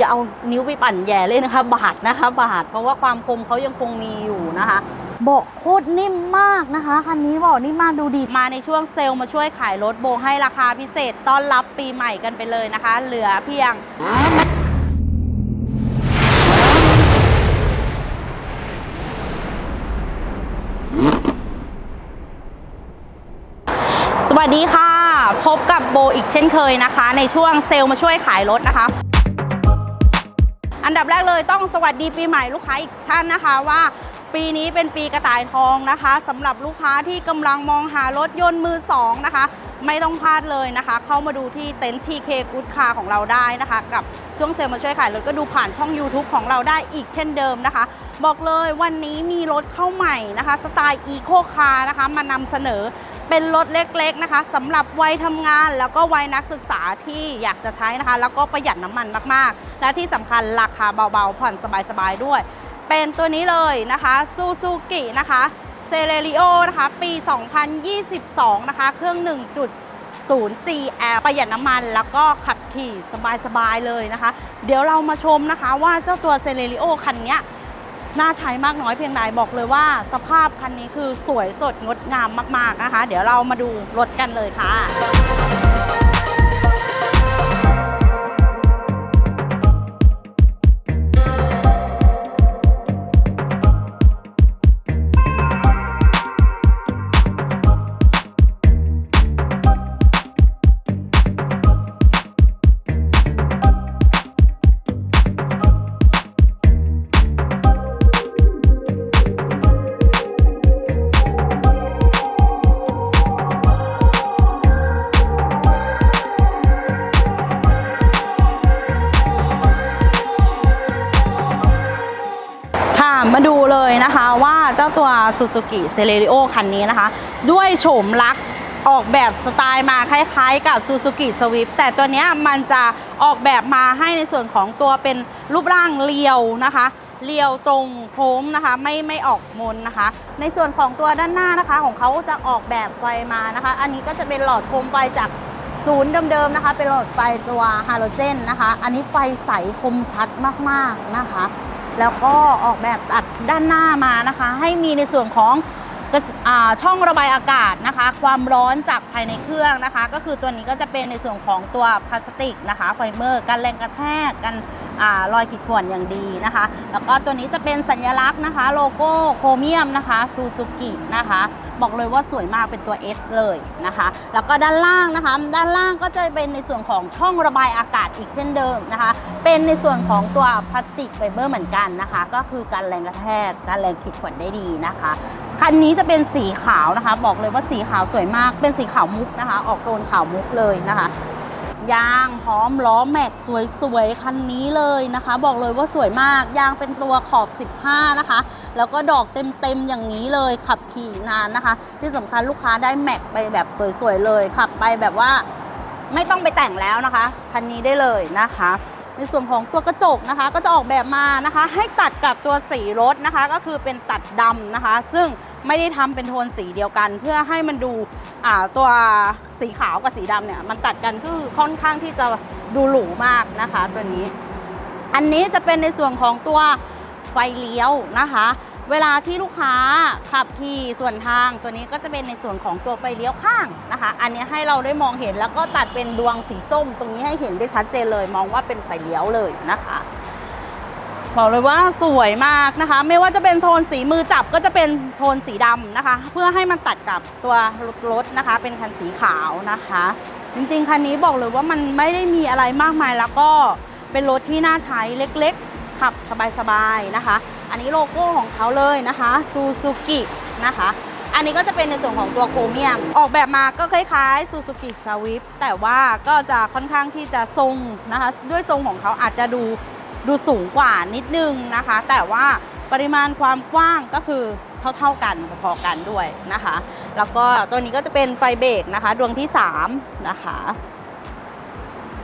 อย่าเอานิ้วไปปั่นแย่เลยนะคะ บาดนะคะ บาดเพราะว่าความคมเขายังคงมีอยู่นะคะเบาะโคตรนิ่มมากนะคะคันนี้เบาะนิ่มมากดูดีมาในช่วงเซลล์มาช่วยขายรถโบให้ราคาพิเศษต้อนรับปีใหม่กันไปเลยนะคะ เหลือเพียง สวัสดีค่ะ พบกับโบอีกเช่นเคยนะคะ ในช่วงเซลล์มาช่วยขายรถนะคะ อันดับแรกเลยต้องสวัสดีปีใหม่ลูกค้าอีกท่านนะคะว่า ปีนี้เป็นปีกระต่ายทองนะคะสำหรับลูกค้าที่กำลังมองหารถยนต์มือสองนะคะไม่ต้องพลาดเลยนะคะ เข้ามาดูที่เต็นท์ TK Good Car ของเราได้นะคะ กับช่วงเซลล์มาช่วยขายรถก็ดูผ่านช่อง YouTube ของเราได้อีกเช่นเดิมนะคะ บอกเลยวันนี้มีรถเข้าใหม่นะคะ สไตล์ Eco Car นะคะ มานำเสนอ เป็นรถเล็กๆนะคะสำหรับวัยทำงาน แล้วก็วัยนักศึกษาที่อยากจะใช้นะคะ แล้วก็ประหยัดน้ำมันมากๆ และที่สำคัญราคาเบาๆ ผ่อนสบายๆด้วย เป็นตัวนี้เลยนะคะซูซูกินะคะเซเ r ริโอนะคะปี 2022 นะคะ เครื่อง 1.0 GL ประหยัดน้ำมัน แล้วก็ขับขี่สบายๆเลยนะคะ เดี๋ยวเรามาชมนะคะว่าเจ้าตัวเซเ r ริโอคันเนี้ย น่าใช้มากน้อยเพียงใดบอกเลยว่า สภาพคันนี้คือสวยสดงดงามมากๆนะคะ เดี๋ยวเรามาดูรถกันเลยค่ะค่ะ Suzuki c e l e r i o คันนี้นะคะ ด้วยโฉมลักษณ์ออกแบบสไตล์มาคล้ายๆ กับ Suzuki Swift แต่ตัวเนี้ยมันจะออกแบบมาให้ในส่วนของตัวเป็นรูปร่างเรียวนะคะเรียวตรงโค้งนะคะไม่ไม่ออกมนนะคะ ในส่วนของตัวด้านหน้านะคะของเขาจะออกแบบไฟมานะคะ อันนี้ก็จะเป็นหลอดโคมไฟจากศูนย์เดิมๆนะคะ เป็นหลอดไฟตัวฮาโลเจนนะคะ อันนี้ไฟใสคมชัดมากๆนะคะ แล้วก็ออกแบบตัดด้านหน้ามานะคะ ให้มีในส่วนของอช่องระบายอากาศนะคะ ความร้อนจากภายในเครื่องนะคะ ก็คือตัวนี้ก็จะเป็นในส่วนของตัวพลาสติกนะคะไฟเบอร์กันแรงกระแทกกันอรอยขีดข่วนอย่างดีนะคะ แล้วก็ตัวนี้จะเป็นสัญลักษณ์นะคะ โลโก้โครเมียมนะคะซูซูกินะคะ บอกเลยว่าสวยมากเป็นตัว S เลยนะคะ แล้วก็ด้านล่างนะคะ ด้านล่างก็จะเป็นในส่วนของช่องระบายอากาศอีกเช่นเดิมนะคะ เป็นในส่วนของตัวพลาสติกไฟเบอร์เหมือนกันนะคะ ก็คือการแรงกระแทกการแรงขีดข่วนได้ดีนะคะคันนี้จะเป็นสีขาวนะคะ บอกเลยว่าสีขาวสวยมากเป็นสีขาวมุกนะคะ ออกโทนขาวมุกเลยนะคะยางพร้อมล้อแม็กสวยๆคันนี้เลยนะคะ บอกเลยว่าสวยมากยางเป็นตัวขอบ 15 นะคะ แล้วก็ดอกเต็มๆอย่างนี้เลยขับขี่นานนะคะ ที่สำคัญลูกค้าได้แม็กไปแบบสวยๆเลยขับไปแบบว่าไม่ต้องไปแต่งแล้วนะคะคันนี้ได้เลยนะคะในส่วนของตัวกระจกนะคะ ก็จะออกแบบมานะคะ ให้ตัดกับตัวสีรถนะคะ ก็คือเป็นตัดดำนะคะ ซึ่งไม่ได้ทำเป็นโทนสีเดียวกัน เพื่อให้มันดูตัวสีขาวกับสีดำเนี่ยมันตัดกันคือค่อนข้างที่จะดูหรูมากนะคะ ตัวนี้ อันนี้จะเป็นในส่วนของตัว ไฟเลี้ยวนะคะ เวลาที่ลูกค้าขับขี่ส่วนทางตัวนี้ก็จะเป็นในส่วนของตัวไฟเลี้ยวข้างนะคะ อันนี้ให้เราได้มองเห็นแล้วก็ตัดเป็นดวงสีส้ม ตรงนี้ให้เห็นได้ชัดเจนเลย มองว่าเป็นไฟเลี้ยวเลยนะคะบอกเลยว่าสวยมากนะคะ ไม่ว่าจะเป็นโทนสีมือจับก็จะเป็นโทนสีดำนะคะ เพื่อให้มันตัดกับตัวรถนะคะ เป็นคันสีขาวนะคะ จริงๆ คันนี้บอกเลยว่ามันไม่ได้มีอะไรมากมายแล้วก็เป็นรถที่น่าใช้เล็กๆ ขับสบายๆนะคะ อันนี้โลโก้ของเขาเลยนะคะซูซูกินะคะอันนี้ก็จะเป็นในส่วนของตัวโครเมียม ออกแบบมาก็คล้ายๆซูซูกิสวิฟแต่ว่าก็จะค่อนข้างที่จะทรงนะคะ ด้วยทรงของเขาอาจจะดูดูสูงกว่านิดนึงนะคะ แต่ว่าปริมาณความกว้างก็คือเท่าๆกันพอๆกันด้วยนะคะ แล้วก็ตัวนี้ก็จะเป็นไฟเบรกนะคะ ดวงที่ 3 นะคะ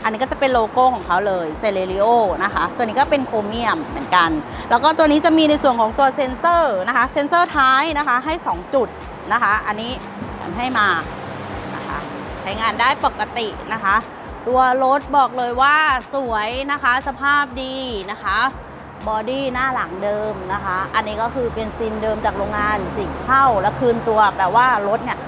อันนี้ก็จะเป็นโลโก้ของเขาเลยเซเลริโอนะคะ ตัวนี้ก็เป็นโครเมียมเหมือนกัน แล้วก็ตัวนี้จะมีในส่วนของตัวเซนเซอร์นะคะ เซนเซอร์ท้ายนะคะให้ 2 จุดนะคะ อันนี้ให้มานะคะใช้งานได้ปกตินะคะ ตัวรถบอกเลยว่าสวยนะคะ สภาพดีนะคะบอดี้หน้าหลังเดิมนะคะ อันนี้ก็คือเป็นซินเดิมจากโรงงานจิกเข้า แล้วคืนตัวแปลว่ารถเนี่ย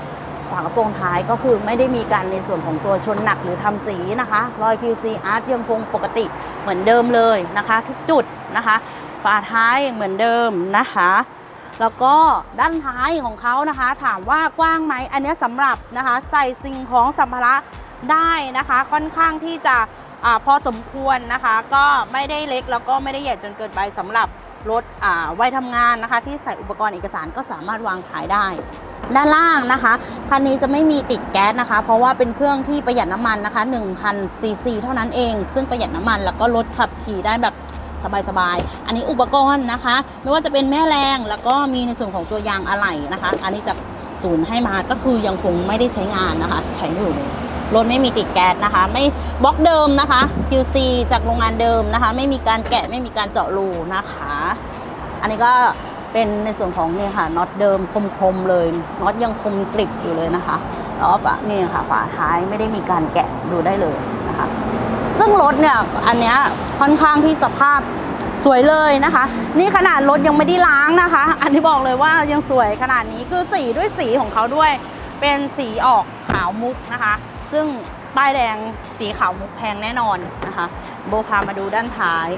ฝากระโปรงท้ายก็คือไม่ได้มีการในส่วนของตัวชนหนักหรือทำสีนะคะ รอย QC Art ยังคงปกติเหมือนเดิมเลยนะคะ ทุกจุดนะคะฝาท้ายเหมือนเดิมนะคะ แล้วก็ด้านท้ายของเขานะคะ ถามว่ากว้างไหมอันนี้สำหรับนะคะใส่สิ่งของสัมภาระได้นะคะ ค่อนข้างที่จะอพอสมควรนะคะ ก็ไม่ได้เล็กแล้วก็ไม่ได้ใหญ่จนเกินไปสำหรับรถไว้ทำงานนะคะ ที่ใส่อุปกรณ์เอกสารก็สามารถวางขายได้ ด้านล่างนะคะคันนี้จะไม่มีติดแก๊สนะคะ เพราะว่าเป็นเครื่องที่ประหยัดน้ำมันนะคะ1,000ซีซีเท่านั้นเอง ซึ่งประหยัดน้ำมันแล้วก็ลดขับขี่ได้แบบสบายๆ อันนี้อุปกรณ์นะคะ ไม่ว่าจะเป็นแม่แรงแล้วก็มีในส่วนของตัวยางอะไหล่นะคะ อันนี้จากศูนย์ให้มาก็คือยังคงไม่ได้ใช้งานนะคะ ใช้อยู่รถไม่มีติดแก๊สนะคะ ไม่บล็อกเดิมนะคะ QC จากโรงงานเดิมนะคะ ไม่มีการแกะไม่มีการเจาะรูนะคะ อันนี้ก็ เป็นในส่วนของเนี่ยค่ะน็อตเดิมคมๆเลยน็อตยังคมกริบอยู่เลยนะคะแล้วก็ฝานี่ค่ะฝาท้ายไม่ได้มีการแกะดูได้เลยนะคะ ซึ่งรถเนี่ยอันเนี้ยค่อนข้างที่สภาพสวยเลยนะคะ นี่ขนาดรถยังไม่ได้ล้างนะคะ อันที่บอกเลยว่ายังสวยขนาดนี้คือสีด้วยสีของเขาด้วย เป็นสีออกขาวมุกนะคะ ซึ่งป้ายแดงสีขาวมุกแพงแน่นอนนะคะ โบพามาดูด้านท้าย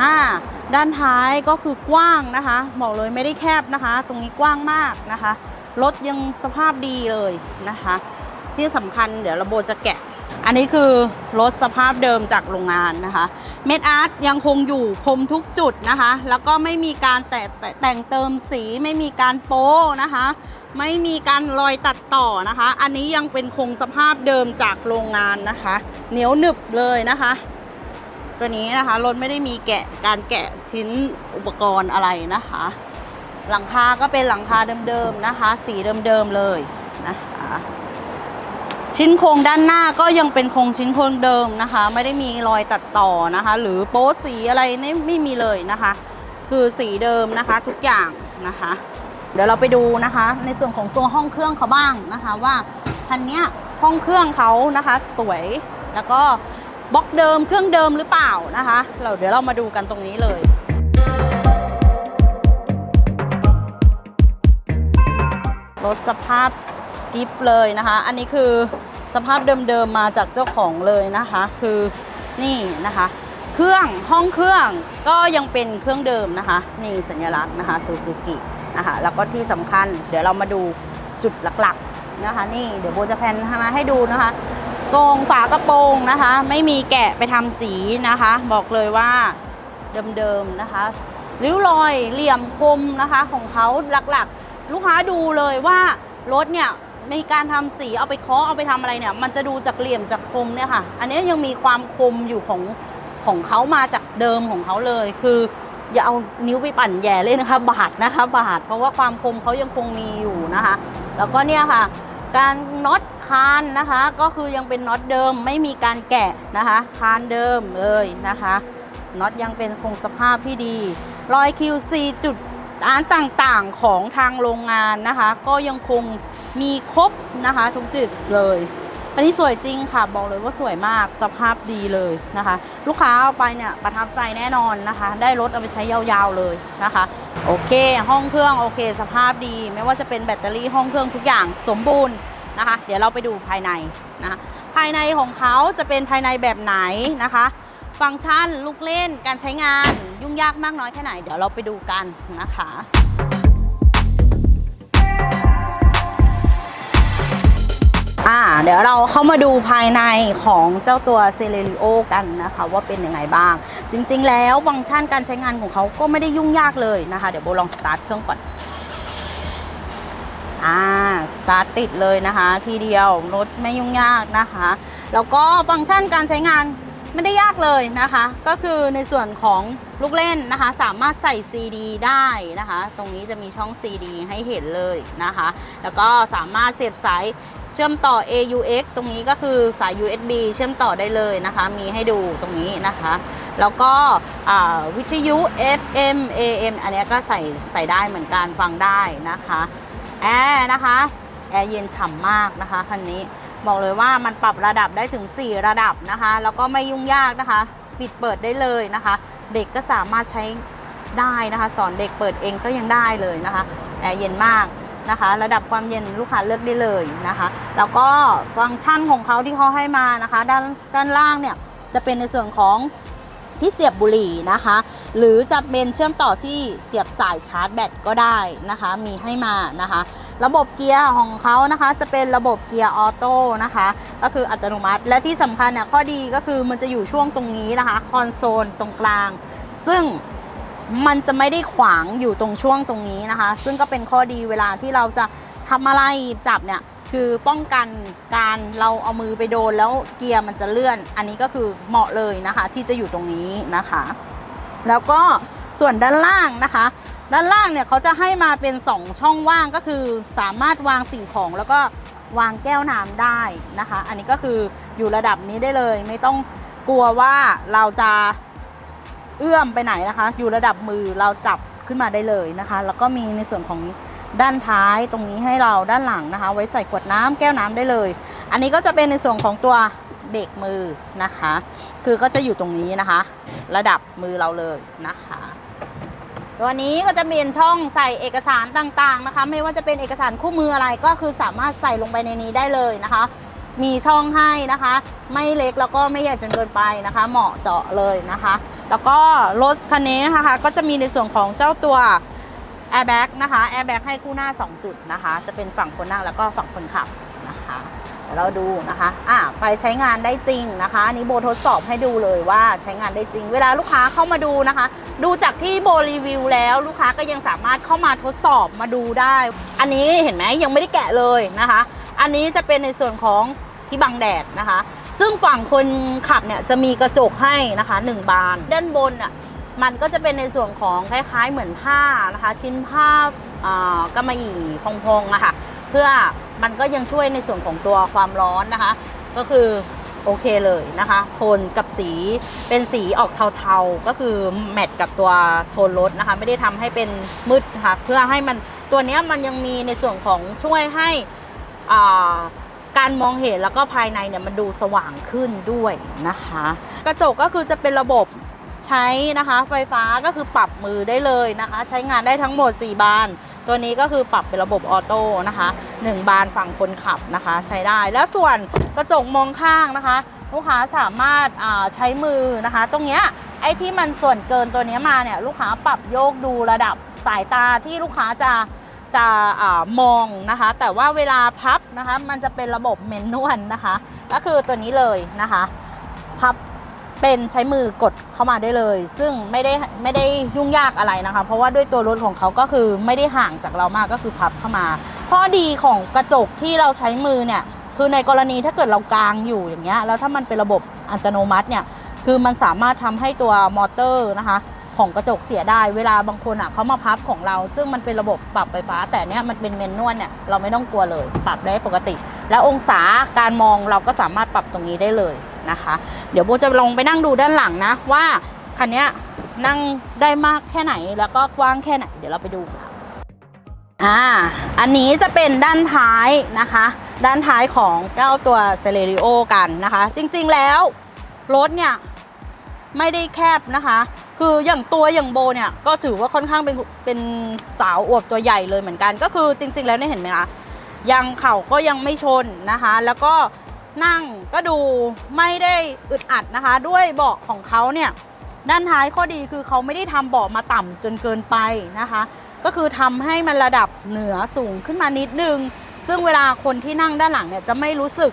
อ่าด้านท้ายก็คือกว้างนะคะบอกเลยไม่ได้แคบนะคะ ตรงนี้กว้างมากนะคะรถยังสภาพดีเลยนะคะ ที่สำคัญเดี๋ยวระโบจะแกะ อันนี้คือรถสภาพเดิมจากโรงงานนะคะเม็ดอาร์ตยังคงอยู่คมทุกจุดนะคะ แล้วก็ไม่มีการแตแต่แต่งเติมสีไม่มีการโป้นะคะ ไม่มีการรอยตัดต่อนะคะ อันนี้ยังเป็นคงสภาพเดิมจากโรงงานนะคะ เหนียวหนึบเลยนะคะ ตัวนี้นะคะรถไม่ได้มีแกะการแกะชิ้นอุปกรณ์อะไรนะคะ หลังคาก็เป็นหลังคาเดิมๆนะคะ สีเดิมๆเลยนะคะชิ้นโครงด้านหน้าก็ยังเป็นโครงชิ้นโครงเดิมนะคะ ไม่ได้มีรอยตัดต่อนะคะ หรือโป๊สีอะไรนี่ไม่มีเลยนะคะ คือสีเดิมนะคะทุกอย่างนะคะ เดี๋ยวเราไปดูนะคะ ในส่วนของตัวห้องเครื่องเขาบ้างนะคะ ว่าคันเนี้ยห้องเครื่องเขานะคะ สวยแล้วก็ บล็อกเดิมเครื่องเดิมหรือเปล่านะคะ เราเดี๋ยวเรามาดูกันตรงนี้เลยรถสภาพกิฟเลยนะคะ อันนี้คือสภาพเดิมๆมาจากเจ้าของเลยนะคะ คือนี่นะคะ เครื่องห้องเครื่องก็ยังเป็นเครื่องเดิมนะคะ นี่สัญลักษณ์นะคะซูซูกินะคะแล้วก็ที่สำคัญเดี๋ยวเรามาดูจุดหลักๆนะคะ นี่เดี๋ยวโบจะแพนมาให้ดูนะคะ กงฝากระโปรงนะคะ ไม่มีแกะไปทำสีนะคะ บอกเลยว่าเดิมๆนะคะริ้วรอยเหลี่ยมคมนะคะ ของเขาหลักๆ ลูกค้าดูเลยว่ารถเนี่ยมีการทำสีเอาไปเคาะเอาไปทำอะไรเนี่ย มันจะดูจากเหลี่ยมจากคมเนี่ยค่ะ อันนี้ยังมีความคมอยู่ของของเขามาจากเดิมของเขาเลย คือ อย่าเอานิ้วไปปั่นแย่เลยนะคะ บาดนะคะ บาดเพราะว่าความคมเขายังคงมีอยู่นะคะ แล้วก็เนี่ยค่ะ การน็อตคานนะคะ ก็คือยังเป็นน็อตเดิมไม่มีการแกะนะคะคานเดิมเลยนะคะน็อตยังเป็นคงสภาพที่ดี รอย QC จุดร้านต่างๆของทางโรงงานนะคะ ก็ยังคงมีครบนะคะทุกจุดเลยอันนี้สวยจริงค่ะบอกเลยว่าสวยมากสภาพดีเลยนะคะ ลูกค้าเอาไปเนี่ยประทับใจแน่นอนนะคะ ได้รถเอาไปใช้ยาวๆเลยนะคะ โอเค ห้องเครื่องโอเค สภาพดี ไม่ว่าจะเป็นแบตเตอรี่ห้องเครื่องทุกอย่างสมบูรณ์ นะคะ เดี๋ยวเราไปดูภายในนะคะภายในของเขาจะเป็นภายในแบบไหนนะคะ ฟังก์ชันลูกเล่นการใช้งานยุ่งยากมากน้อยแค่ไหน เดี๋ยวเราไปดูกันนะคะอ่าเดี๋ยวเราเข้ามาดูภายในของเจ้าตัว c e l e r i o กันนะคะ ว่าเป็นยังไงบ้าง จริง ๆ แล้วฟังก์ชันการใช้งานของเขาก็ไม่ได้ยุ่งยากเลยนะคะ เดี๋ยวโบลองสตาร์ทเครื่องก่อน อ่าสตาร์ทติดเลยนะคะ ทีเดียวรถไม่ยุ่งยากนะคะ แล้วก็ฟังก์ชันการใช้งานไม่ได้ยากเลยนะคะ ก็คือในส่วนของลูกเล่นนะคะ สามารถใส่ CD ได้นะคะ ตรงนี้จะมีช่อง CD ให้เห็นเลยนะคะ แล้วก็สามารถเสียบสายเชื่อมต่อ AUX ตรงนี้ก็คือสาย USB เชื่อมต่อได้เลยนะคะ มีให้ดูตรงนี้นะคะ แล้วก็วิทยุ FM AM อันนี้ก็ใส่ใส่ได้เหมือนกันฟังได้นะคะ แอร์นะคะแอร์เย็นฉ่ำมากนะคะคันนี้บอกเลยว่ามันปรับระดับได้ถึง 4 ระดับนะคะ แล้วก็ไม่ยุ่งยากนะคะ ปิดเปิดได้เลยนะคะ เด็กก็สามารถใช้ได้นะคะ สอนเด็กเปิดเองก็ยังได้เลยนะคะแอร์เย็นมากนะคะ ระดับความเย็นลูกค้าเลือกได้เลยนะคะ แล้วก็ฟังก์ชันของเขาที่เขาให้มานะคะ ด้านด้านล่างเนี่ยจะเป็นในส่วนของ ที่เสียบบุหรี่นะคะ หรือจะเป็นเชื่อมต่อที่เสียบสายชาร์จแบตก็ได้นะคะ มีให้มานะคะ ระบบเกียร์ของเขานะคะ จะเป็นระบบเกียร์ออโต้นะคะ ก็คืออัตโนมัติ และที่สำคัญเนี่ยข้อดีก็คือมันจะอยู่ช่วงตรงนี้นะคะ คอนโซลตรงกลาง ซึ่งมันจะไม่ได้ขวางอยู่ตรงช่วงตรงนี้นะคะ ซึ่งก็เป็นข้อดีเวลาที่เราจะทำอะไรจับเนี่ย คือป้องกันการเราเอามือไปโดนแล้วเกียร์มันจะเลื่อน อันนี้ก็คือเหมาะเลยนะคะ ที่จะอยู่ตรงนี้นะคะ แล้วก็ส่วนด้านล่างนะคะ ด้านล่างเนี่ยเขาจะให้มาเป็น 2 ช่องว่างก็คือสามารถวางสิ่งของแล้วก็วางแก้วน้ำได้นะคะ อันนี้ก็คืออยู่ระดับนี้ได้เลย ไม่ต้องกลัวว่าเราจะเอื้อมไปไหนนะคะ อยู่ระดับมือเราจับขึ้นมาได้เลยนะคะ แล้วก็มีในส่วนของ ด้านท้ายตรงนี้ให้เราด้านหลังนะคะ ไว้ใส่ขวดน้ำแก้วน้ำได้เลย อันนี้ก็จะเป็นในส่วนของตัวเบรกมือนะคะ คือก็จะอยู่ตรงนี้นะคะ ระดับมือเราเลยนะคะตัวนี้ก็จะเป็นช่องใส่เอกสารต่างๆนะคะ ไม่ว่าจะเป็นเอกสารคู่มืออะไรก็คือสามารถใส่ลงไปในนี้ได้เลยนะคะ มีช่องให้นะคะ ไม่เล็กแล้วก็ไม่ใหญ่จนเกินไปนะคะ เหมาะเจาะเลยนะคะ แล้วก็รถคันนี้นะคะก็จะมีในส่วนของเจ้าตัว airbag นะคะ airbag ให้คู่หน้า 2 จุดนะคะ จะเป็นฝั่งคนนั่งแล้วก็ฝั่งคนขับนะคะเดี๋ยวเราดูนะคะอะไปใช้งานได้จริงนะคะอันนี้โบทดสอบให้ดูเลยว่าใช้งานได้จริง เวลาลูกค้าเข้ามาดูนะคะ ดูจากที่โบรีวิวแล้วลูกค้าก็ยังสามารถเข้ามาทดสอบมาดูได้ อันนี้เห็นไหมยังไม่ได้แกะเลยนะคะ อันนี้จะเป็นในส่วนของที่บังแดดนะคะ ซึ่งฝั่งคนขับเนี่ยจะมีกระจกให้นะคะหนึ่งบาน ด้านบนอะ มันก็จะเป็นในส่วนของคล้ายๆเหมือนผ้านะคะ ชิ้นผ้ากำมะหยี่พองๆอะค่ะเพื่อมันก็ยังช่วยในส่วนของตัวความร้อนนะคะ ก็คือโอเคเลยนะคะโทนกับสีเป็นสีออกเทาๆ ก็คือแมทกับตัวโทนรถนะคะ ไม่ได้ทำให้เป็นมืดนะคะเพื่อให้มันตัวนี้มันยังมีในส่วนของช่วยให้การมองเห็นแล้วก็ภายในเนี่ยมันดูสว่างขึ้นด้วยนะคะ กระจกก็คือจะเป็นระบบ ใช้นะคะไฟฟ้าก็คือปรับมือได้เลยนะคะ ใช้งานได้ทั้งหมด 4 บาน ตัวนี้ก็คือปรับเป็นระบบออโต้นะคะ 1 บานฝั่งคนขับนะคะ ใช้ได้ แล้วส่วนกระจกมองข้างนะคะ ลูกค้าสามารถใช้มือนะคะ ตรงเนี้ยไอ้ที่มันส่วนเกินตัวนี้มาเนี่ยลูกค้าปรับโยกดูระดับสายตาที่ลูกค้าจะจะอมองนะคะ แต่ว่าเวลาพับนะคะ มันจะเป็นระบบเมนนวลนะคะ ก็คือตัวนี้เลยนะคะ พับ เป็นใช้มือกดเข้ามาได้เลย ซึ่งไม่ได้ไม่ได้ยุ่งยากอะไรนะคะ เพราะว่าด้วยตัวรถของเขาก็คือไม่ได้ห่างจากเรามากก็คือพับเข้ามาข้อดีของกระจกที่เราใช้มือเนี่ยคือในกรณีถ้าเกิดเรากางอยู่อย่างเงี้ยแล้วถ้ามันเป็นระบบอัตโนมัติเนี่ยคือมันสามารถทำให้ตัวมอเตอร์นะคะ ของกระจกเสียได้เวลาบางคนอะเขามาพับของเรา ซึ่งมันเป็นระบบปรับไฟฟ้า แต่เนี้ยมันเป็นเมนนวลเนี่ยเราไม่ต้องกลัวเลย ปรับได้ปกติ แล้วองศาการมองเราก็สามารถปรับตรงนี้ได้เลย นะคะ เดี๋ยวโบจะลงไปนั่งดูด้านหลังนะว่าคันนี้นั่งได้มากแค่ไหนแล้วก็กว้างแค่ไหน เดี๋ยวเราไปดูค่ะอ่าอันนี้จะเป็นด้านท้ายนะคะ ด้านท้ายของเจ้าตัวเซเลริโอกันนะคะ จริงๆแล้วรถเนี่ยไม่ได้แคบนะคะ คืออย่างตัวอย่างโบเนี่ยก็ถือว่าค่อนข้างเป็นเป็นสาวอวบตัวใหญ่เลยเหมือนกัน ก็คือจริง ๆ แล้วเนี่ยเห็นไหมคะยังเข่าก็ยังไม่ชนนะคะ แล้วก็ นั่งก็ดูไม่ได้อึดอัดนะคะ ด้วยเบาะของเขาเนี่ยด้านท้ายข้อดีคือเขาไม่ได้ทำเบาะมาต่ำจนเกินไปนะคะ ก็คือทำให้มันระดับเหนือสูงขึ้นมานิดนึง ซึ่งเวลาคนที่นั่งด้านหลังเนี่ยจะไม่รู้สึก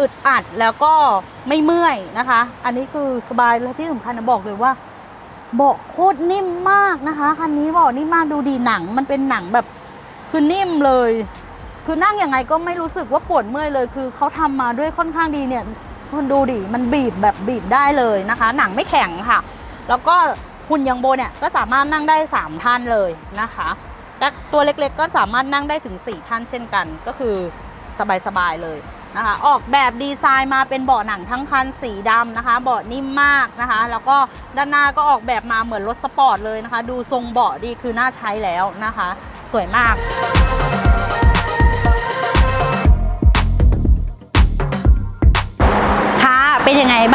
อึดอัดแล้วก็ไม่เมื่อยนะคะ อันนี้คือสบายและที่สำคัญนะบอกเลยว่า เบาะโคตรนิ่มมากนะคะคันนี้เบาะนิ่มมากดูดีหนัง มันเป็นหนังแบบคือนิ่มเลย คือนั่งยังไงก็ไม่รู้สึกว่าปวดเมื่อยเลย คือเขาทำมาด้วยค่อนข้างดีเนี่ยคุณดูดิมันบีบแบบบีบได้เลยนะคะ หนังไม่แข็งค่ะ แล้วก็หุ่นยังโบเนี่ยก็สามารถนั่งได้ 3 ท่านเลยนะคะแต่ตัวเล็กๆก็สามารถนั่งได้ถึง 4 ท่านเช่นกัน ก็คือสบายๆเลยนะคะออกแบบดีไซน์มาเป็นเบาะหนังทั้งคันสีดำนะคะ เบาะนิ่มมากนะคะ แล้วก็ด้านหน้าก็ออกแบบมาเหมือนรถสปอร์ตเลยนะคะ ดูทรงเบาะดีคือน่าใช้แล้วนะคะ สวยมาก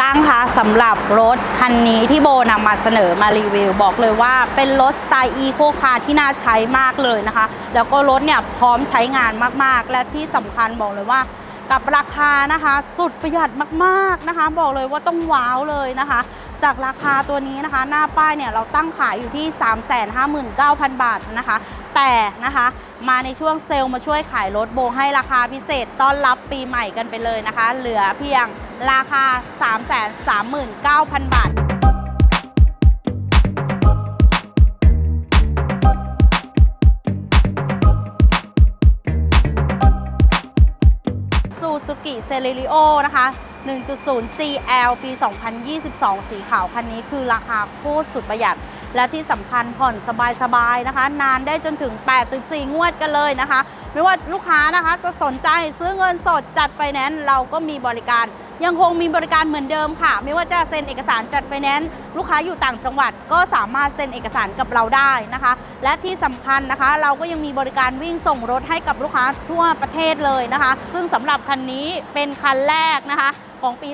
บ้างคะสำหรับรถคันนี้ที่โบนำมาเสนอมารีวิว บอกเลยว่าเป็นรถสไตล์อีโคคาร์ที่น่าใช้มากเลยนะคะ แล้วก็รถเนี่ยพร้อมใช้งานมากๆ และที่สำคัญบอกเลยว่ากับราคานะคะ สุดประหยัดมากๆนะคะ บอกเลยว่าต้องว้าวเลยนะคะ จากราคาตัวนี้นะคะ หน้าป้ายเนี่ยเราตั้งขายอยู่ที่ 359,000 บาทนะคะ แต่นะคะมาในช่วงเซลล์มาช่วยขายรถโบให้ราคาพิเศษต้อนรับปีใหม่กันไปเลยนะคะ เหลือเพียง ราคา 339,000 บาท ซูซูกิเซเลริโอนะคะ 1.0 GL ปี 2022 สีขาวคันนี้คือราคาโคตรสุดประหยัด และที่สำคัญผ่อนสบายๆนะคะ นานได้จนถึง 84 งวดกันเลยนะคะ ไม่ว่าลูกค้านะคะจะสนใจซื้อเงินสดจัดไฟแนนซ์เราก็มีบริการ ยังคงมีบริการเหมือนเดิมค่ะ ไม่ว่าจะเซ็นเอกสารจัดไฟแนนซ์ลูกค้าอยู่ต่างจังหวัด ก็สามารถเซ็นเอกสารกับเราได้นะคะ และที่สำคัญนะคะ เราก็ยังมีบริการวิ่งส่งรถให้กับลูกค้าทั่วประเทศเลยนะคะ ซึ่งสำหรับคันนี้เป็นคันแรกนะคะของปี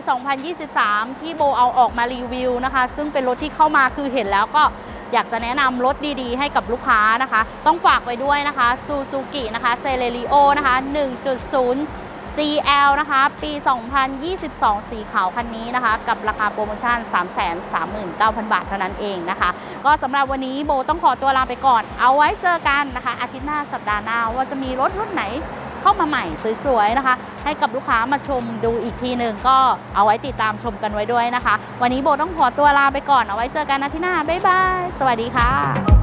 2023 ที่โบเอาออกมารีวิวนะคะ ซึ่งเป็นรถที่เข้ามาคือเห็นแล้วก็อยากจะแนะนำรถดีๆ ให้กับลูกค้านะคะ ต้องฝากไว้ด้วยนะคะซูซูกินะคะเซเลริโอนะคะ 1.0 GL นะคะ ปี 2022 สีขาวคันนี้นะคะ กับราคาโปรโมชั่น 339,000 บาทเท่านั้นเองนะคะ ก็สำหรับวันนี้โบต้องขอตัวลาไปก่อน เอาไว้เจอกันนะคะ อาทิตย์หน้าสัปดาห์หน้าว่าจะมีรถรุ่นไหนเข้ามาใหม่สวยๆนะคะ ให้กับลูกค้ามาชมดูอีกทีหนึ่งก็เอาไว้ติดตามชมกันไว้ด้วยนะคะ วันนี้โบต้องขอตัวลาไปก่อนเอาไว้เจอกันอาทิตย์หน้าบ๊ายบายสวัสดีค่ะ